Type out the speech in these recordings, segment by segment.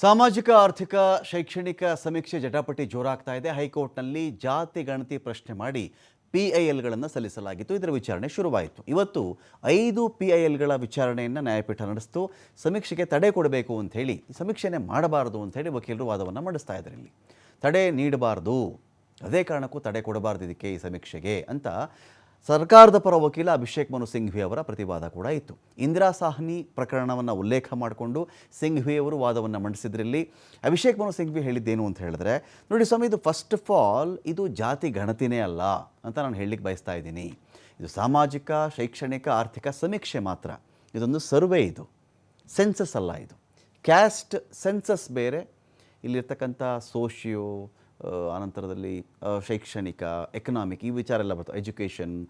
ಸಾಮಾಜಿಕ, ಆರ್ಥಿಕ, ಶೈಕ್ಷಣಿಕ ಸಮೀಕ್ಷೆ ಜಟಾಪಟಿ ಜೋರಾಗ್ತಾ ಇದೆ. ಹೈಕೋರ್ಟ್ನಲ್ಲಿ ಜಾತಿ ಗಣತಿ ಪ್ರಶ್ನೆ ಮಾಡಿ ಪಿ ಐ ಎಲ್ಗಳನ್ನು ಸಲ್ಲಿಸಲಾಗಿತ್ತು. ಇದರ ವಿಚಾರಣೆ ಶುರುವಾಯಿತು. ಇವತ್ತು ಐದು ಪಿ ಐ ಎಲ್ಗಳ ವಿಚಾರಣೆಯನ್ನು ನ್ಯಾಯಪೀಠ ನಡೆಸಿತು. ಸಮೀಕ್ಷೆಗೆ ತಡೆ ಕೊಡಬೇಕು ಈ ಸಮೀಕ್ಷೆನೇ ಮಾಡಬಾರದು ಅಂತ ಹೇಳಿ ವಕೀಲರು ವಾದವನ್ನು ಮಾಡಿಸ್ತಾ ಇದ್ದಾರೆ ಇಲ್ಲಿ. ತಡೆ ನೀಡಬಾರ್ದು. ಅದೇ ಕಾರಣಕ್ಕೂ ತಡೆ ಕೊಡಬಾರ್ದು ಇದಕ್ಕೆ ಈ ಸಮೀಕ್ಷೆಗೆ ಅಂತ ಸರ್ಕಾರದ ಪರ ವಕೀಲ ಅಭಿಷೇಕ್ ಮನು ಸಿಂಘ್ವಿ ಅವರ ಪ್ರತಿವಾದ ಕೂಡ ಇತ್ತು. ಇಂದಿರಾ ಸಾಹ್ನಿ ಪ್ರಕರಣವನ್ನು ಉಲ್ಲೇಖ ಮಾಡಿಕೊಂಡು ಸಿಂಘ್ವಿ ಅವರು ವಾದವನ್ನು ಮಂಡಿಸಿದ್ರಲ್ಲಿ ಅಭಿಷೇಕ್ ಮನು ಸಿಂಘ್ವಿ ಹೇಳಿದ್ದೇನು ಅಂತ ಹೇಳಿದ್ರೆ, ನೋಡಿ ಸ್ವಾಮಿ, ಇದು ಫಸ್ಟ್ ಆಫ್ ಆಲ್ ಇದು ಜಾತಿ ಗಣತಿನೇ ಅಲ್ಲ ಅಂತ ನಾನು ಹೇಳಲಿಕ್ಕೆ ಬಯಸ್ತಾ ಇದ್ದೀನಿ. ಇದು ಸಾಮಾಜಿಕ, ಶೈಕ್ಷಣಿಕ, ಆರ್ಥಿಕ ಸಮೀಕ್ಷೆ ಮಾತ್ರ. ಇದೊಂದು ಸರ್ವೆ ಇದು. ಸೆನ್ಸಸ್ ಅಲ್ಲ ಇದು. ಕ್ಯಾಸ್ಟ್ ಸೆನ್ಸಸ್ ಬೇರೆ. ಇಲ್ಲಿರ್ತಕ್ಕಂಥ ಸೋಷಿಯೋ ಅನಂತರದಲ್ಲಿ ಆ, ಶೈಕ್ಷಣಿಕ ಎಕನಾಮಿಕ್ ಈ ವಿಚಾರ ಎಲ್ಲ ಬರ್ತವೆ ಎಜುಕೇಷನ್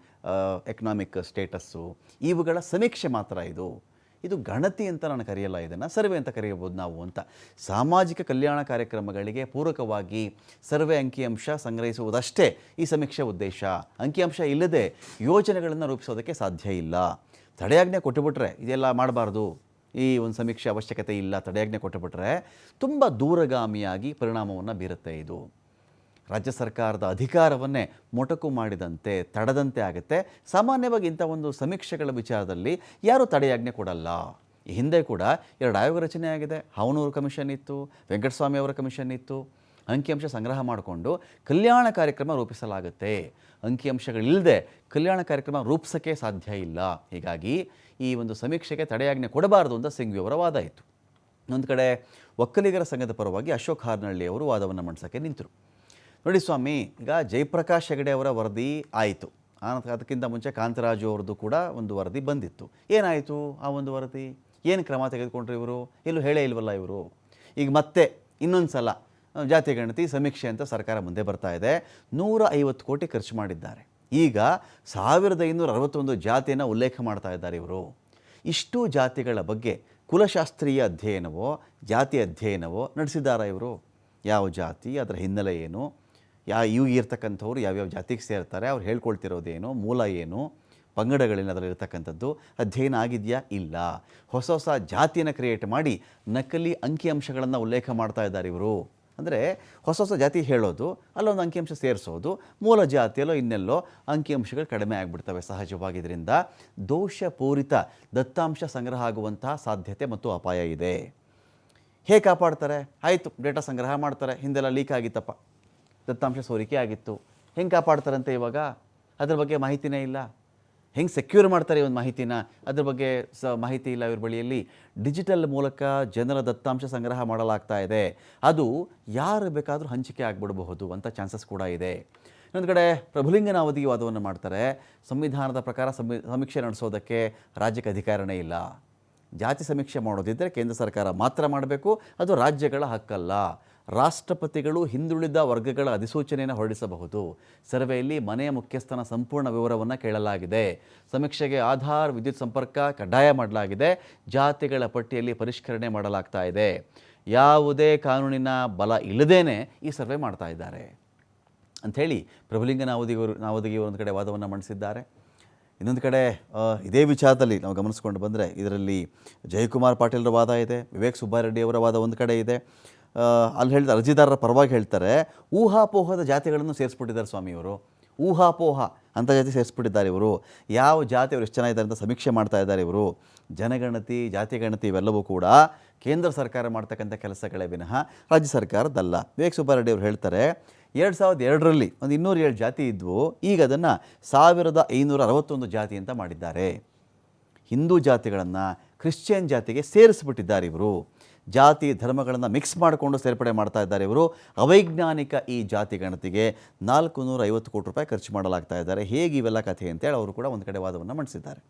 ಎಕನಾಮಿಕ್ ಸ್ಟೇಟಸ್ಸು ಇವುಗಳ ಸಮೀಕ್ಷೆ ಮಾತ್ರ ಇದು. ಇದು ಗಣತಿ ಅಂತ ನಾನು ಕರೆಯಲ್ಲ ಇದನ್ನು ಸರ್ವೆ ಅಂತ ಕರೆಯಬಹುದು ನಾವು ಅಂತ. ಸಾಮಾಜಿಕ ಕಲ್ಯಾಣ ಕಾರ್ಯಕ್ರಮಗಳಿಗೆ ಪೂರಕವಾಗಿ ಸರ್ವೆ ಅಂಕಿಅಂಶ ಸಂಗ್ರಹಿಸುವುದಷ್ಟೇ ಈ ಸಮೀಕ್ಷೆ ಉದ್ದೇಶ. ಅಂಕಿಅಂಶ ಇಲ್ಲದೆ ಯೋಜನೆಗಳನ್ನು ರೂಪಿಸೋದಕ್ಕೆ ಸಾಧ್ಯ ಇಲ್ಲ. ತಡೆಯಾಜ್ಞೆ ಕೊಟ್ಟುಬಿಟ್ರೆ ಇದೆಲ್ಲ ಮಾಡಬಾರ್ದು. ಈ ಒಂದು ಸಮೀಕ್ಷೆ ಅವಶ್ಯಕತೆ ಇಲ್ಲ ತಡೆಯಾಜ್ಞೆ ಕೊಟ್ಟುಬಿಟ್ರೆ ತುಂಬ ದೂರಗಾಮಿಯಾಗಿ ಪರಿಣಾಮವನ್ನು ಬೀರುತ್ತೆ ಇದು. ರಾಜ್ಯ ಸರ್ಕಾರದ ಅಧಿಕಾರವನ್ನೇ ಮೊಟಕು ಮಾಡಿದಂತೆ, ತಡೆದಂತೆ ಆಗುತ್ತೆ. ಸಾಮಾನ್ಯವಾಗಿ ಇಂಥ ಒಂದು ಸಮೀಕ್ಷೆಗಳ ವಿಚಾರದಲ್ಲಿ ಯಾರೂ ತಡೆಯಾಜ್ಞೆ ಕೊಡಲ್ಲ? ಹಿಂದೆ ಕೂಡ ಎರಡು ಆಯೋಗ ರಚನೆ ಆಗಿದೆ. ಹಾವನೂರು ಕಮಿಷನ್ ಇತ್ತು, ವೆಂಕಟಸ್ವಾಮಿ ಅವರ ಕಮಿಷನ್ ಇತ್ತು. ಅಂಕಿಅಂಶ ಸಂಗ್ರಹ ಮಾಡಿಕೊಂಡು ಕಲ್ಯಾಣ ಕಾರ್ಯಕ್ರಮ ರೂಪಿಸಲಾಗುತ್ತೆ. ಅಂಕಿಅಂಶಗಳಿಲ್ಲದೆ ಕಲ್ಯಾಣ ಕಾರ್ಯಕ್ರಮ ರೂಪಿಸೋಕ್ಕೆ ಸಾಧ್ಯ ಇಲ್ಲ. ಹೀಗಾಗಿ ಈ ಒಂದು ಸಮೀಕ್ಷೆಗೆ ತಡೆಯಾಜ್ಞೆ ಕೊಡಬಾರದು ಅಂತ ಸಿಂಘ್ವಿ ಅವರ ವಾದ ಇತ್ತು. ಒಂದು ಕಡೆ ಒಕ್ಕಲಿಗರ ಸಂಘದ ಪರವಾಗಿ ಅಶೋಕ್ ಹಾರ್ನಳ್ಳಿ ಅವರು ವಾದವನ್ನು ಮಂಡಿಸೋಕ್ಕೆ ನಿಂತರು. ನೋಡಿ ಸ್ವಾಮಿ, ಈಗ ಜಯಪ್ರಕಾಶ್ ಹೆಗಡೆ ಅವರ ವರದಿ ಆಯಿತು. ಆನಂತರ ಅದಕ್ಕಿಂತ ಮುಂಚೆ ಕಾಂತರಾಜು ಅವ್ರದ್ದು ಕೂಡ ಒಂದು ವರದಿ ಬಂದಿತ್ತು. ಏನಾಯಿತು ಆ ಒಂದು ವರದಿ? ಏನು ಕ್ರಮ ತೆಗೆದುಕೊಂಡ್ರು ಇವರು? ಎಲ್ಲೂ ಹೇಳೇ ಇಲ್ವಲ್ಲ ಇವರು? ಈಗ ಮತ್ತೆ ಇನ್ನೊಂದು ಸಲ ಜಾತಿ ಗಣತಿ ಸಮೀಕ್ಷೆ ಅಂತ ಸರ್ಕಾರ ಮುಂದೆ ಬರ್ತಾ ಇದೆ. ನೂರ ಐವತ್ತು ಕೋಟಿ ಖರ್ಚು ಮಾಡಿದ್ದಾರೆ. ಈಗ ಸಾವಿರದ ಐನೂರ ಅರವತ್ತೊಂದು ಜಾತಿಯನ್ನು ಉಲ್ಲೇಖ ಮಾಡ್ತಾ ಇದ್ದಾರೆ ಇವರು. ಇಷ್ಟು ಜಾತಿಗಳ ಬಗ್ಗೆ ಕುಲಶಾಸ್ತ್ರೀಯ ಅಧ್ಯಯನವೋ, ಜಾತಿ ಅಧ್ಯಯನವೋ ನಡೆಸಿದ್ದಾರೆ ಇವರು? ಯಾವ ಜಾತಿ? ಅದರ ಹಿನ್ನೆಲೆ ಏನು? ಯಾ ಇವು ಇರ್ತಕ್ಕಂಥವ್ರು ಯಾವ್ಯಾವ ಜಾತಿಗೆ ಸೇರ್ತಾರೆ, ಅವ್ರು ಹೇಳ್ಕೊಳ್ತಿರೋದೇನು, ಮೂಲ ಏನು ಪಂಗಡಗಳೇನು ಅದರಲ್ಲಿ ಇರ್ತಕ್ಕಂಥದ್ದು, ಅಧ್ಯಯನ ಆಗಿದೆಯಾ? ಇಲ್ಲ. ಹೊಸ ಹೊಸ ಜಾತಿಯನ್ನು ಕ್ರಿಯೇಟ್ ಮಾಡಿ ನಕಲಿ ಅಂಕಿಅಂಶಗಳನ್ನು ಉಲ್ಲೇಖ ಮಾಡ್ತಾ ಇದ್ದಾರೆ ಇವರು. ಅಂದರೆ ಹೊಸ ಹೊಸ ಜಾತಿ ಹೇಳೋದು, ಅಲ್ಲೊಂದು ಅಂಕಿಅಂಶ ಸೇರಿಸೋದು, ಮೂಲ ಜಾತಿಯಲ್ಲೋ ಇನ್ನೆಲ್ಲೋ ಅಂಕಿಅಂಶಗಳು ಕಡಿಮೆ ಆಗಿಬಿಡ್ತವೆ ಸಹಜವಾಗಿದ್ದರಿಂದ ದೋಷಪೂರಿತ ದತ್ತಾಂಶ ಸಂಗ್ರಹ ಆಗುವಂತಹ ಸಾಧ್ಯತೆ ಮತ್ತು ಅಪಾಯ ಇದೆ. ಹೇಗೆ ಕಾಪಾಡ್ತಾರೆ? ಆಯಿತು, ಡೇಟಾ ಸಂಗ್ರಹ ಮಾಡ್ತಾರೆ, ಹಿಂದೆಲ್ಲ ಲೀಕ್ ಆಗಿತ್ತಪ್ಪ. ದತ್ತಾಂಶ ಸೋರಿಕೆ ಆಗಿತ್ತು. ಹೆಂಗೆ ಕಾಪಾಡ್ತಾರಂತೆ ಇವಾಗ? ಅದ್ರ ಬಗ್ಗೆ ಮಾಹಿತಿನೇ ಇಲ್ಲ. ಹೆಂಗೆ ಸೆಕ್ಯೂರ್ ಮಾಡ್ತಾರೆ ಈ ಒಂದು ಮಾಹಿತಿನ? ಅದ್ರ ಬಗ್ಗೆ ಸ ಮಾಹಿತಿ ಇಲ್ಲ ಇವ್ರ ಬಳಿಯಲ್ಲಿ. ಡಿಜಿಟಲ್ ಮೂಲಕ ಜನರ ದತ್ತಾಂಶ ಸಂಗ್ರಹ ಮಾಡಲಾಗ್ತಾ ಇದೆ. ಅದು ಯಾರು ಬೇಕಾದರೂ ಹಂಚಿಕೆ ಆಗಿಬಿಡಬಹುದು ಅಂತ ಚಾನ್ಸಸ್ ಕೂಡ ಇದೆ. ಇನ್ನೊಂದು ಕಡೆ ಪ್ರಭುಲಿಂಗನಾವಧಿ ವಾದವನ್ನು ಮಾಡ್ತಾರೆ. ಸಂವಿಧಾನದ ಪ್ರಕಾರ ಸಮಿ ಸಮೀಕ್ಷೆ ನಡೆಸೋದಕ್ಕೆ ರಾಜ್ಯಕ್ಕೆ ಅಧಿಕಾರನೇ ಇಲ್ಲ. ಜಾತಿ ಸಮೀಕ್ಷೆ ಮಾಡೋದಿದ್ದರೆ ಕೇಂದ್ರ ಸರ್ಕಾರ ಮಾತ್ರ ಮಾಡಬೇಕು, ಅದು ರಾಜ್ಯಗಳ ಹಕ್ಕಲ್ಲ. ರಾಷ್ಟ್ರಪತಿಗಳು ಹಿಂದುಳಿದ ವರ್ಗಗಳ ಅಧಿಸೂಚನೆಯನ್ನು ಹೊರಡಿಸಬಹುದು. ಸರ್ವೆಯಲ್ಲಿ ಮನೆಯ ಮುಖ್ಯಸ್ಥನ ಸಂಪೂರ್ಣ ವಿವರವನ್ನು ಕೇಳಲಾಗಿದೆ. ಸಮೀಕ್ಷೆಗೆ ಆಧಾರ್, ವಿದ್ಯುತ್ ಸಂಪರ್ಕ ಕಡ್ಡಾಯ ಮಾಡಲಾಗಿದೆ. ಜಾತಿಗಳ ಪಟ್ಟಿಯಲ್ಲಿ ಪರಿಷ್ಕರಣೆ ಮಾಡಲಾಗ್ತಾ ಇದೆ. ಯಾವುದೇ ಕಾನೂನಿನ ಬಲ ಇಲ್ಲದೇನೆ ಈ ಸರ್ವೆ ಮಾಡ್ತಾ ಇದ್ದಾರೆ. ಅಂಥೇಳಿ ಪ್ರಭುಲಿಂಗ ನಾವದಿಗವರು, ನಾವದಿಗೆ ಒಂದು ಕಡೆ ವಾದವನ್ನು ಮಂಡಿಸಿದ್ದಾರೆ. ಇನ್ನೊಂದು ಕಡೆ ಇದೇ ವಿಚಾರದಲ್ಲಿ ನಾವು ಗಮನಿಸ್ಕೊಂಡು ಬಂದರೆ ಇದರಲ್ಲಿ ಜಯಕುಮಾರ್ ಪಾಟೀಲ್ರ ವಾದ ಇದೆ, ವಿವೇಕ್ ಸುಬ್ಬಾರೆಡ್ಡಿಯವರ ವಾದ ಒಂದು ಕಡೆ ಇದೆ. ಅಲ್ಲಿ ಹೇಳಿದ ಅರ್ಜಿದಾರರ ಪರವಾಗಿ ಹೇಳ್ತಾರೆ, ಊಹಾಪೋಹದ ಜಾತಿಗಳನ್ನು ಸೇರಿಸ್ಬಿಟ್ಟಿದ್ದಾರೆ ಸ್ವಾಮಿಯವರು. ಊಹಾಪೋಹ ಅಂಥ ಜಾತಿ ಸೇರಿಸ್ಬಿಟ್ಟಿದ್ದಾರೆ ಇವರು. ಯಾವ ಜಾತಿ ಅವರು ಎಷ್ಟು ಜನ ಇದ್ದಾರೆ ಅಂತ ಸಮೀಕ್ಷೆ ಮಾಡ್ತಾ ಇದ್ದಾರೆ ಇವರು. ಜನಗಣತಿ, ಜಾತಿ ಗಣತಿ ಇವೆಲ್ಲವೂ ಕೂಡ ಕೇಂದ್ರ ಸರ್ಕಾರ ಮಾಡ್ತಕ್ಕಂಥ ಕೆಲಸಗಳೇ ವಿನಃ ರಾಜ್ಯ ಸರ್ಕಾರದಲ್ಲ ವಿವೇಕ್ ಸುಬ್ಬಾರೆಡ್ಡಿ ಅವರು ಹೇಳ್ತಾರೆ, ಎರಡು ಸಾವಿರದ ಎರಡರಲ್ಲಿ ಒಂದು ಇನ್ನೂರ ಏಳು ಜಾತಿ ಇದ್ವು, ಈಗ ಅದನ್ನು ಸಾವಿರದ ಐನೂರ ಅರವತ್ತೊಂದು ಜಾತಿ ಅಂತ ಮಾಡಿದ್ದಾರೆ. ಹಿಂದೂ ಜಾತಿಗಳನ್ನು ಕ್ರಿಶ್ಚಿಯನ್ ಜಾತಿಗೆ ಸೇರಿಸ್ಬಿಟ್ಟಿದ್ದಾರೆ ಇವರು. ಜಾತಿ ಧರ್ಮಗಳನ್ನು ಮಿಕ್ಸ್ ಮಾಡಿಕೊಂಡು ಸೇರ್ಪಡೆ ಮಾಡ್ತಾ ಇದ್ದಾರೆ ಇವರು. ಅವೈಜ್ಞಾನಿಕ ಈ ಜಾತಿ ಗಣತಿಗೆ ನಾಲ್ಕು ನೂರ ಐವತ್ತು ಕೋಟಿ ರೂಪಾಯಿ ಖರ್ಚು ಮಾಡಲಾಗ್ತಾ ಇದ್ದಾರೆ. ಹೇಗೆ ಇವೆಲ್ಲ ಕಥೆ ಅಂತೇಳಿ ಅವರು ಕೂಡ ಒಂದು ಕಡೆ ವಾದವನ್ನು ಮಂಡಿಸಿದ್ದಾರೆ.